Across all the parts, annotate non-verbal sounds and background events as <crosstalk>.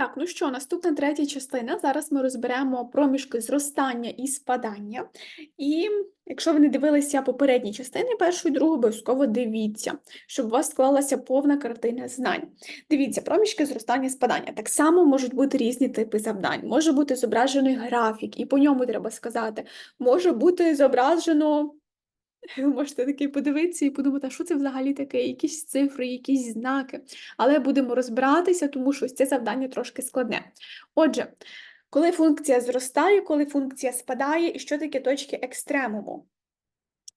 Так, ну що, наступна третя частина. Зараз ми розберемо проміжки зростання і спадання. І якщо ви не дивилися попередні частини, першу і другу, обов'язково дивіться, щоб у вас склалася повна картина знань. Дивіться, проміжки зростання і спадання. Так само можуть бути різні типи завдань. Може бути зображений графік, і по ньому треба сказати. Може бути зображено. Ви <laughs> можете такий подивитися і подумати, а що це взагалі таке, якісь цифри, якісь знаки. Але будемо розбиратися, тому що ось це завдання трошки складне. Отже, коли функція зростає, коли функція спадає, і що таке точки екстремуму?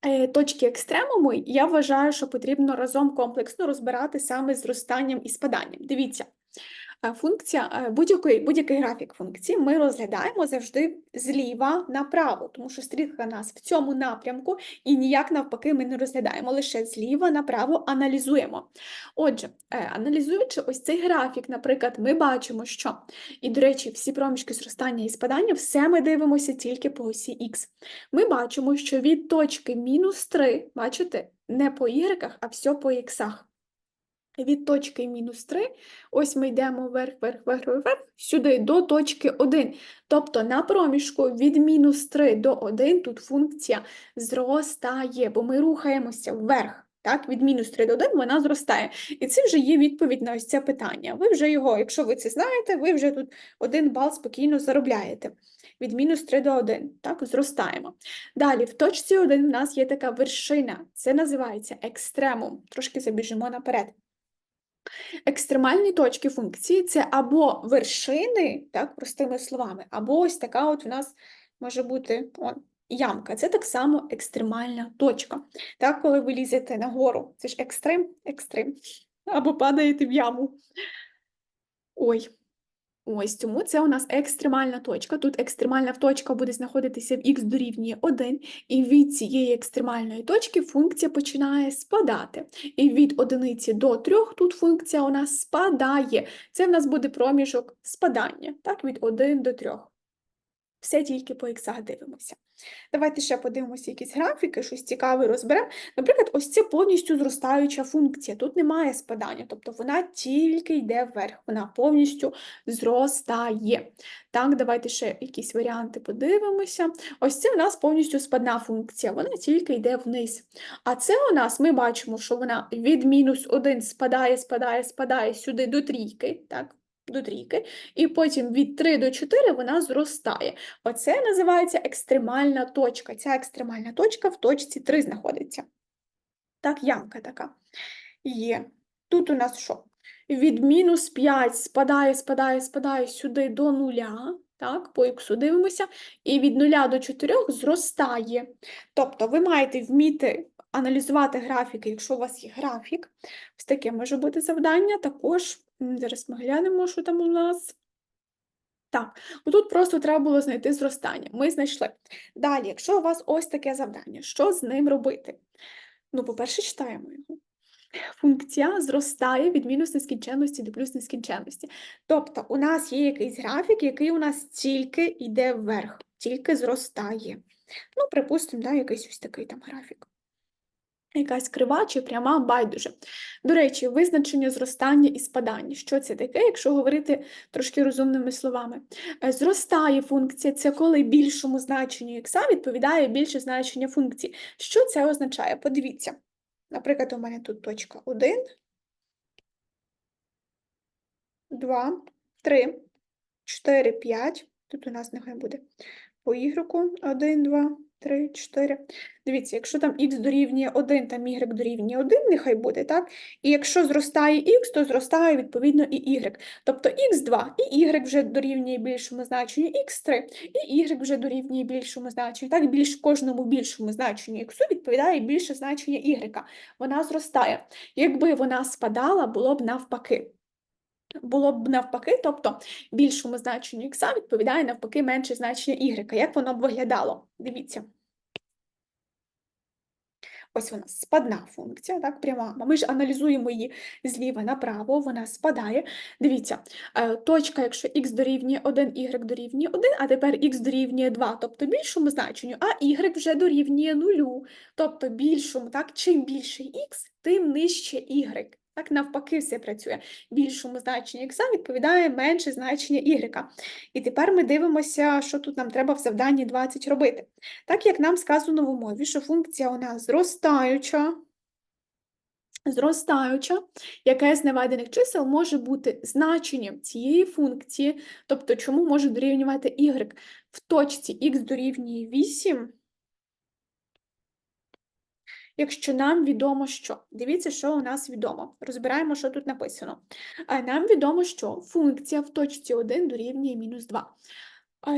Е, Точки екстремуму я вважаю, що потрібно разом комплексно розбирати саме зростанням і спаданням. Дивіться, функція, е, будь-який будь-який графік функції ми розглядаємо завжди зліва направо, тому що стрілка нас в цьому напрямку, і ніяк навпаки ми не розглядаємо, лише зліва направо аналізуємо. Отже, е, аналізуючи ось цей графік, наприклад, ми бачимо, що, і, до речі, всі проміжки зростання і спадання, все ми дивимося тільки по осі Х. Ми бачимо, що від точки мінус 3, бачите, не по y, а все по іксах. Від точки мінус 3, ось ми йдемо вверх, вверх, вверх, вверх, сюди до точки 1. Тобто на проміжку від мінус 3 до 1 тут функція зростає, бо ми рухаємося вверх. Так, від мінус 3 до 1 вона зростає. І це вже є відповідь на ось це питання. Ви вже його, якщо ви це знаєте, ви вже тут один бал спокійно заробляєте. Від мінус 3 до 1, так, зростаємо. Далі, в точці 1 в нас є така вершина, це називається екстремум. Трошки забіжимо наперед. Екстремальні точки функції це або вершини, так, простими словами, або ось така от у нас може бути он, ямка. Це так само екстремальна точка. Так, коли ви лізете нагору, це ж екстрем, екстрим, або падаєте в яму. Ой. Ось тому це у нас екстремальна точка. Тут екстремальна точка буде знаходитися в х дорівнює 1, і від цієї екстремальної точки функція починає спадати. І від одиниці до 3 тут функція у нас спадає. Це в нас буде проміжок спадання, так, від 1 до 3. Все тільки по іксах дивимося. Давайте ще подивимося якісь графіки, щось цікаве розберемо. Наприклад, ось це повністю зростаюча функція. Тут немає спадання, тобто вона тільки йде вверх, вона повністю зростає. Так, давайте ще якісь варіанти подивимося. Ось це у нас повністю спадна функція, вона тільки йде вниз. А це у нас ми бачимо, що вона від мінус 1 спадає, спадає, спадає сюди до трійки. так, до трійки, і потім від 3 до 4 вона зростає. Оце називається екстремальна точка. Ця екстремальна точка в точці 3 знаходиться. Так, ямка така є. Тут у нас що? Від мінус 5 спадає, спадає, спадає сюди до нуля. Так, по іксу дивимося, і від 0 до 4 зростає. Тобто ви маєте вміти аналізувати графіки, якщо у вас є графік. Ось таке може бути завдання. Також, зараз ми глянемо, що там у нас. Так, отут просто треба було знайти зростання. Ми знайшли. Далі, якщо у вас ось таке завдання, що з ним робити? Ну, по-перше, читаємо його. Функція зростає від мінус нескінченності до плюс нескінченності. Тобто у нас є якийсь графік, який у нас тільки йде вверх, тільки зростає. Ну, припустимо, да, якийсь ось такий там графік. Якась крива чи пряма байдуже. До речі, визначення зростання і спадання. Що це таке, якщо говорити трошки розумними словами? Е, Зростає функція це коли більшому значенню х відповідає більше значення функції. Що це означає? Подивіться. Наприклад, у мене тут точка 1, 2, 3, 4, 5. Тут у нас нехай буде по ігреку 1, 2, 3, 4. Дивіться, якщо там х дорівнює 1, там y дорівнює 1, нехай буде, так? І якщо зростає х, то зростає відповідно і y. Тобто х2 і y вже дорівнює більшому значенню х3, і y вже дорівнює більшому значенню. Так, більш кожному більшому значенню х відповідає більше значення y. Вона зростає. Якби вона спадала, було б навпаки. Було б навпаки, тобто більшому значенню х відповідає навпаки менше значення y. Як воно б виглядало? Дивіться. Ось вона спадна функція, так, пряма. Ми ж аналізуємо її зліва направо, вона спадає. Дивіться, е, точка, якщо х дорівнює 1, y дорівнює 1, а тепер х дорівнює 2, тобто більшому значенню, а y вже дорівнює 0. Тобто більшому, так, чим більший х, тим нижче y. Так, навпаки, все працює. Більшому значенню х відповідає менше значення y. І тепер ми дивимося, що тут нам треба в завданні 20 робити. Так як нам сказано в умові, що функція у нас зростаюча, зростаюча, яке з наведених чисел може бути значенням цієї функції, тобто чому може дорівнювати y в точці х дорівнює 8, якщо нам відомо що. Дивіться, що у нас відомо. Розбираємо, що тут написано. Нам відомо, що функція в точці 1 дорівнює мінус 2.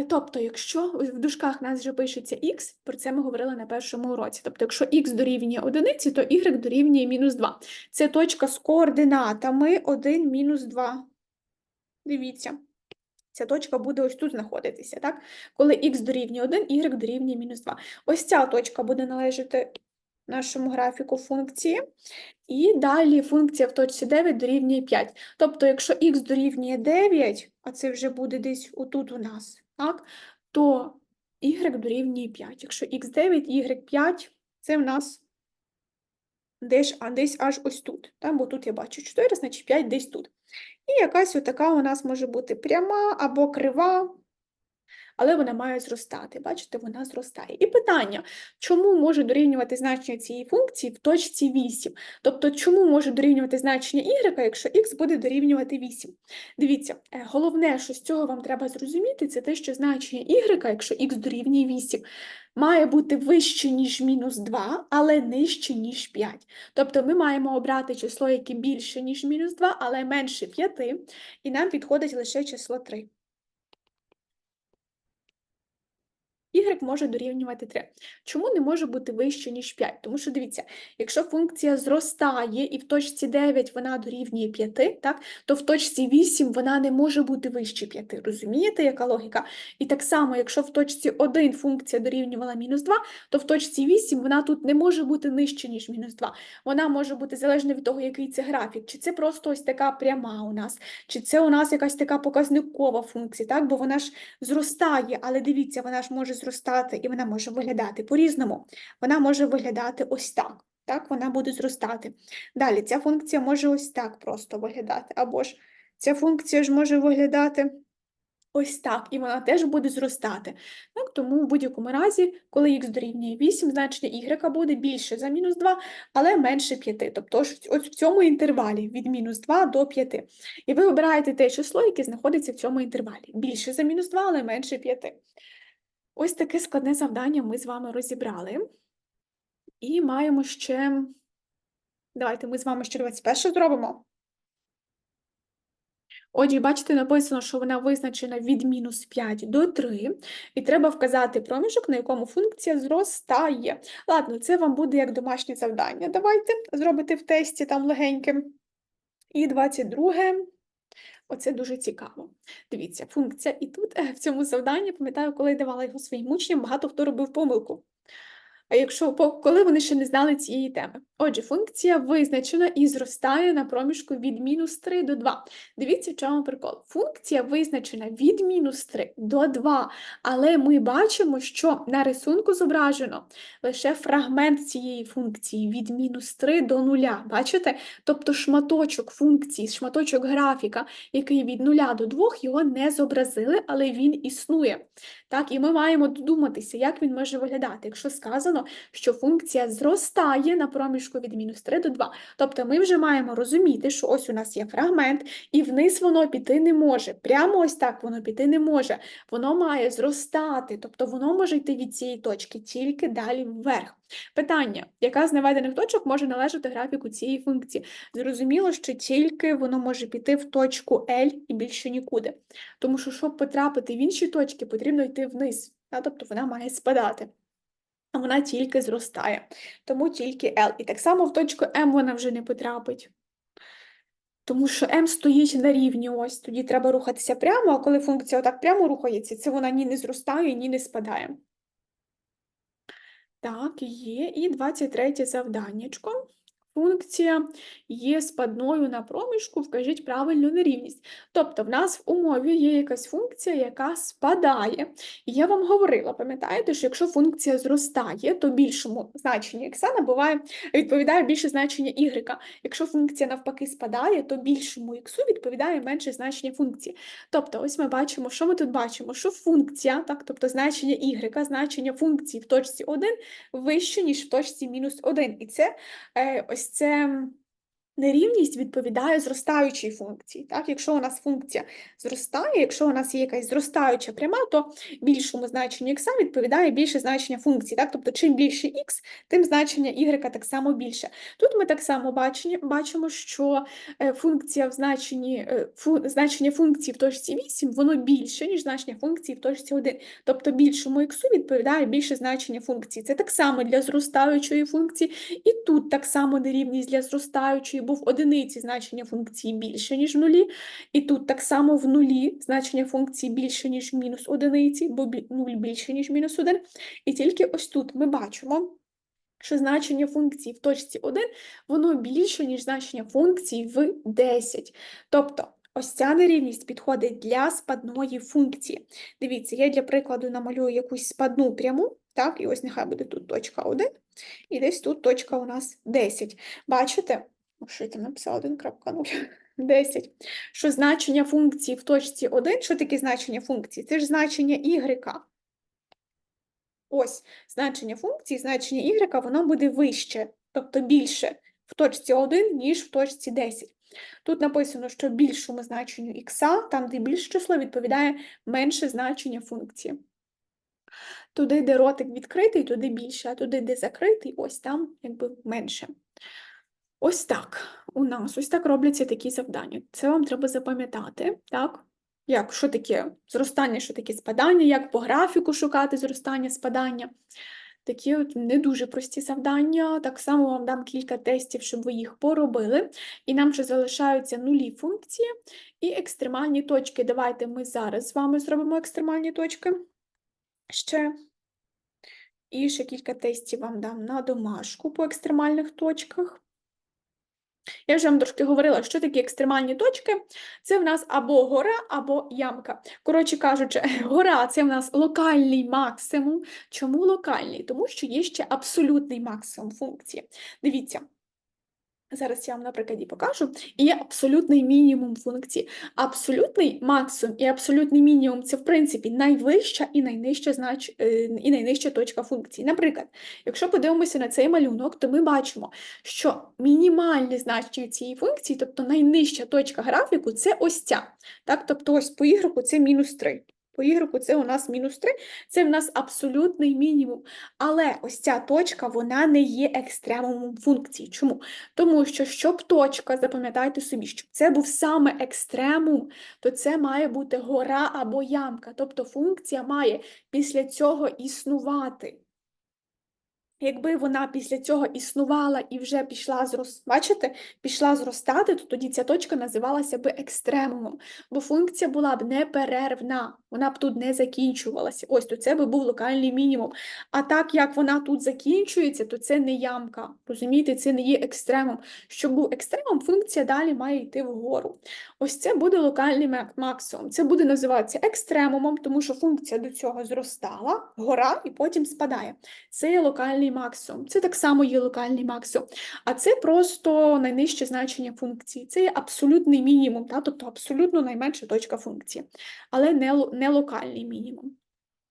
Тобто, якщо в дужках нас вже пишеться х, про це ми говорили на першому уроці. Тобто, якщо х дорівнює одиниці, то y дорівнює мінус 2. Це точка з координатами 1, мінус 2. Дивіться. Ця точка буде ось тут знаходитися, так? Коли х дорівнює 1, y дорівнює мінус 2. Ось ця точка буде належати нашому графіку функції. І далі функція в точці 9 дорівнює 5. Тобто, якщо х дорівнює 9, а це вже буде десь отут у нас, так? то y дорівнює 5. Якщо х9, y5, це в нас десь, а десь аж ось тут. Так? Бо тут я бачу 4, значить 5 десь тут. І якась отака у нас може бути пряма або крива, але вона має зростати. Бачите, вона зростає. І питання, чому може дорівнювати значення цієї функції в точці 8? Тобто, чому може дорівнювати значення y, якщо x буде дорівнювати 8? Дивіться, е, головне, що з цього вам треба зрозуміти, це те, що значення y, якщо x дорівнює 8, має бути вище, ніж мінус 2, але нижче, ніж 5. Тобто ми маємо обрати число, яке більше, ніж мінус 2, але менше 5, і нам підходить лише число 3. Y може дорівнювати 3. Чому не може бути вище, ніж 5? Тому що дивіться, якщо функція зростає і в точці 9 вона дорівнює 5, так, то в точці 8 вона не може бути вище 5. Розумієте, яка логіка? І так само, якщо в точці 1 функція дорівнювала мінус 2, то в точці 8 вона тут не може бути нижче, ніж мінус 2. Вона може бути залежно від того, який це графік, чи це просто ось така пряма у нас, чи це у нас якась така показникова функція, так? бо вона ж зростає, але дивіться, вона ж може зростати зростати, і вона може виглядати по-різному. Вона може виглядати ось так. Так, вона буде зростати. Далі ця функція може ось так просто виглядати. Або ж ця функція ж може виглядати ось так, і вона теж буде зростати. Так, Тому в будь-якому разі, коли х дорівнює 8, значення y буде більше за мінус 2, але менше 5. Тобто ось в цьому інтервалі від мінус 2 до 5. І ви обираєте те число, яке знаходиться в цьому інтервалі. Більше за мінус 2, але менше 5. Ось таке складне завдання ми з вами розібрали. І маємо ще. Давайте ми з вами ще 21 зробимо. Отже, бачите, написано, що вона визначена від мінус 5 до 3, і треба вказати проміжок, на якому функція зростає. Ладно, це вам буде як домашнє завдання. Давайте зробити в тесті там легеньким. І 22. Оце дуже цікаво. Дивіться, функція. І тут в цьому завданні, пам'ятаю, коли я давала його своїм учням, багато хто робив помилку. Якщо коли вони ще не знали цієї теми. Отже, функція визначена і зростає на проміжку від мінус 3 до 2. Дивіться, в чому прикол. Функція визначена від мінус 3 до 2, але ми бачимо, що на рисунку зображено лише фрагмент цієї функції від мінус 3 до 0. Бачите? Тобто шматочок функції, шматочок графіка, який від 0 до 2, його не зобразили, але він існує. Так, І ми маємо додуматися, як він може виглядати, якщо сказано, що функція зростає на проміжку від мінус 3 до 2. Тобто ми вже маємо розуміти, що ось у нас є фрагмент, і вниз воно піти не може. Прямо ось так воно піти не може. Воно має зростати, тобто воно може йти від цієї точки, тільки далі вверх. Питання, яка з наведених точок може належати графіку цієї функції? Зрозуміло, що тільки воно може піти в точку L і більше нікуди. Тому що, щоб потрапити в інші точки, потрібно йти вниз, тобто вона має спадати. Вона тільки зростає, тому тільки L. І так само в точку М вона вже не потрапить. Тому що М стоїть на рівні ось, тоді треба рухатися прямо, а коли функція отак прямо рухається, це вона ні не зростає, ні не спадає. Так, є. І 23 завданнячко. Функція є спадною на проміжку, вкажіть правильну нерівність. Тобто в нас в умові є якась функція, яка спадає. І я вам говорила, пам'ятаєте, що якщо функція зростає, то більшому значенню х набуває, відповідає більше значення y. Якщо функція навпаки спадає, то більшому х відповідає менше значення функції. Тобто, ось ми бачимо, що ми тут бачимо, що функція, так, тобто значення y, значення функції в точці 1 вище, ніж в точці мінус 1. І це е, ось це нерівність відповідає зростаючій функції. Так? Якщо у нас функція зростає, якщо у нас є якась зростаюча пряма, то більшому значенню х відповідає більше значення функції. Так? Тобто, чим більше х, тим значення y так само більше. Тут ми так само бачимо, що е, функція в значенні, е, фу, значення функції в точці 8, воно більше, ніж значення функції в точці 1. Тобто більшому х відповідає більше значення функції. Це так само для зростаючої функції, і тут так само нерівність для зростаючої, бо в одиниці значення функції більше, ніж в нулі, і тут так само в нулі значення функції більше, ніж мінус одиниці, бо нуль більше, ніж мінус 1. І тільки ось тут ми бачимо, що значення функції в точці 1, воно більше, ніж значення функції в 10. Тобто, ось ця нерівність підходить для спадної функції. Дивіться, я для прикладу намалюю якусь спадну пряму, так, і ось нехай буде тут точка 1, і десь тут точка у нас 10. Бачите? Що я там написала 1.0? 10. <laughs> Що значення функції в точці 1, що таке значення функції? Це ж значення y. Ось значення функції, значення y, воно буде вище, тобто більше в точці 1, ніж в точці 10. Тут написано, що більшому значенню х, там, де більше число, відповідає менше значення функції. Туди, де ротик відкритий, туди більше, а туди, де закритий, ось там якби менше. Ось так у нас, ось так робляться такі завдання. Це вам треба запам'ятати, так? Як, що таке зростання, що таке спадання, як по графіку шукати зростання, спадання. Такі от не дуже прості завдання. Так само вам дам кілька тестів, щоб ви їх поробили. І нам ще залишаються нулі функції і екстремальні точки. Давайте ми зараз з вами зробимо екстремальні точки ще. І ще кілька тестів вам дам на домашку по екстремальних точках. Я вже вам трошки говорила, що такі екстремальні точки. Це в нас або гора, або ямка. Коротше кажучи, <laughs> гора це в нас локальний максимум. Чому локальний? Тому що є ще абсолютний максимум функції. Дивіться. Зараз я вам на прикладі покажу. І є абсолютний мінімум функції. Абсолютний максимум і абсолютний мінімум це, в принципі, найвища і найнижча, знач... е, і найнижча точка функції. Наприклад, якщо подивимося на цей малюнок, то ми бачимо, що мінімальне значення цієї функції, тобто найнижча точка графіку, це ось ця. Так? Тобто ось по y це мінус 3. По ігроку це у нас мінус 3, це в нас абсолютний мінімум. Але ось ця точка, вона не є екстремумом функції. Чому? Тому що, щоб точка, запам'ятайте собі, щоб це був саме екстремум, то це має бути гора або ямка. Тобто функція має після цього існувати. Якби вона після цього існувала і вже пішла зрос... бачите, пішла зростати, то тоді ця точка називалася би екстремумом, бо функція була б неперервна, вона б тут не закінчувалася. Ось то це би був локальний мінімум. А так як вона тут закінчується, то це не ямка. Розумієте, це не є екстремум. Щоб був екстремум, функція далі має йти вгору. Ось це буде локальний максимум. Це буде називатися екстремумом, тому що функція до цього зростала, гора і потім спадає. Це є локальний максимум. Це так само є локальний максимум. А це просто найнижче значення функції. Це є абсолютний мінімум, та? тобто абсолютно найменша точка функції, але не, не локальний мінімум.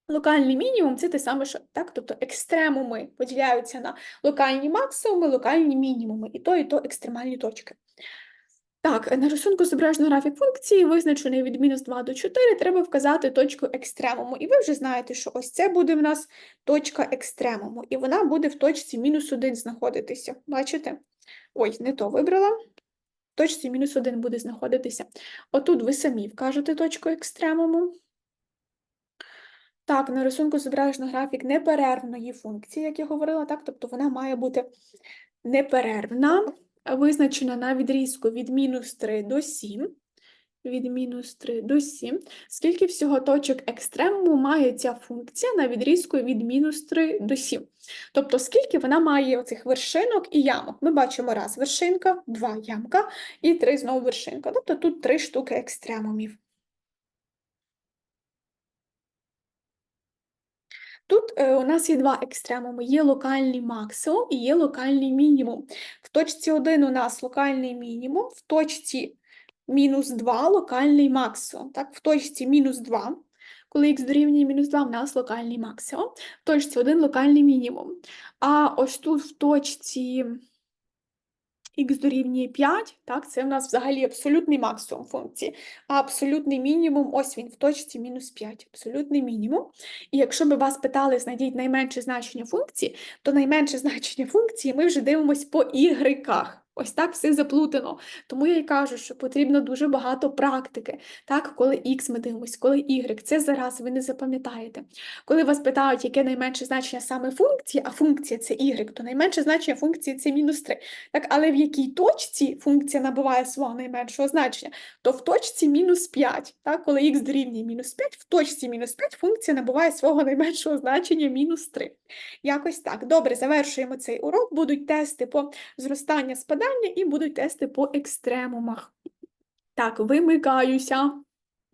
Локальний мінімум це те саме, що так, тобто екстремуми поділяються на локальні максимуми, локальні мінімуми, і то, і то екстремальні точки. Так, на рисунку зображено графік функції, визначений від мінус 2 до 4, треба вказати точку екстремуму. І ви вже знаєте, що ось це буде в нас точка екстремуму, і вона буде в точці мінус 1 знаходитися. Бачите? Ой, не то вибрала. В точці мінус 1 буде знаходитися. Отут ви самі вкажете точку екстремуму. Так, на рисунку зображено графік неперервної функції, як я говорила, так, тобто вона має бути неперервна, визначена на відрізку від мінус 3 до 7. від мінус 3 до 7. Скільки всього точок екстремуму має ця функція на відрізку від мінус 3 до 7? Тобто, скільки вона має оцих вершинок і ямок? Ми бачимо раз вершинка, два ямка і три знову вершинка. Тобто тут три штуки екстремумів. Тут е, у нас є два екстремуми: є локальний максимум і є локальний мінімум. В точці 1 у нас локальний мінімум, в точці мінус 2 локальний максимум. Так, в точці мінус 2, коли х дорівнює мінус 2, у нас локальний максимум, в точці 1 локальний мінімум. А ось тут в точці х дорівнює 5, так, це в нас взагалі абсолютний максимум функції. А абсолютний мінімум, ось він в точці мінус 5, абсолютний мінімум. І якщо би вас питали, знайдіть найменше значення функції, то найменше <laughs> значення функції ми вже дивимося по ігреках. Ось так все заплутано. Тому я й кажу, що потрібно дуже багато практики. Так, коли X ми дивимося, коли Y, це зараз ви не запам'ятаєте. Коли вас питають, яке найменше значення саме функції, а функція це Y, то найменше значення функції це мінус 3. Так, але в якій точці функція набуває свого найменшого значення, то в точці мінус 5. Так, коли х дорівнює мінус 5, в точці мінус 5 функція набуває свого найменшого значення мінус 3. Якось так. Добре, завершуємо цей урок. Будуть тести по зростання спадання і будуть тести по екстремумах. Так, вимикаюся.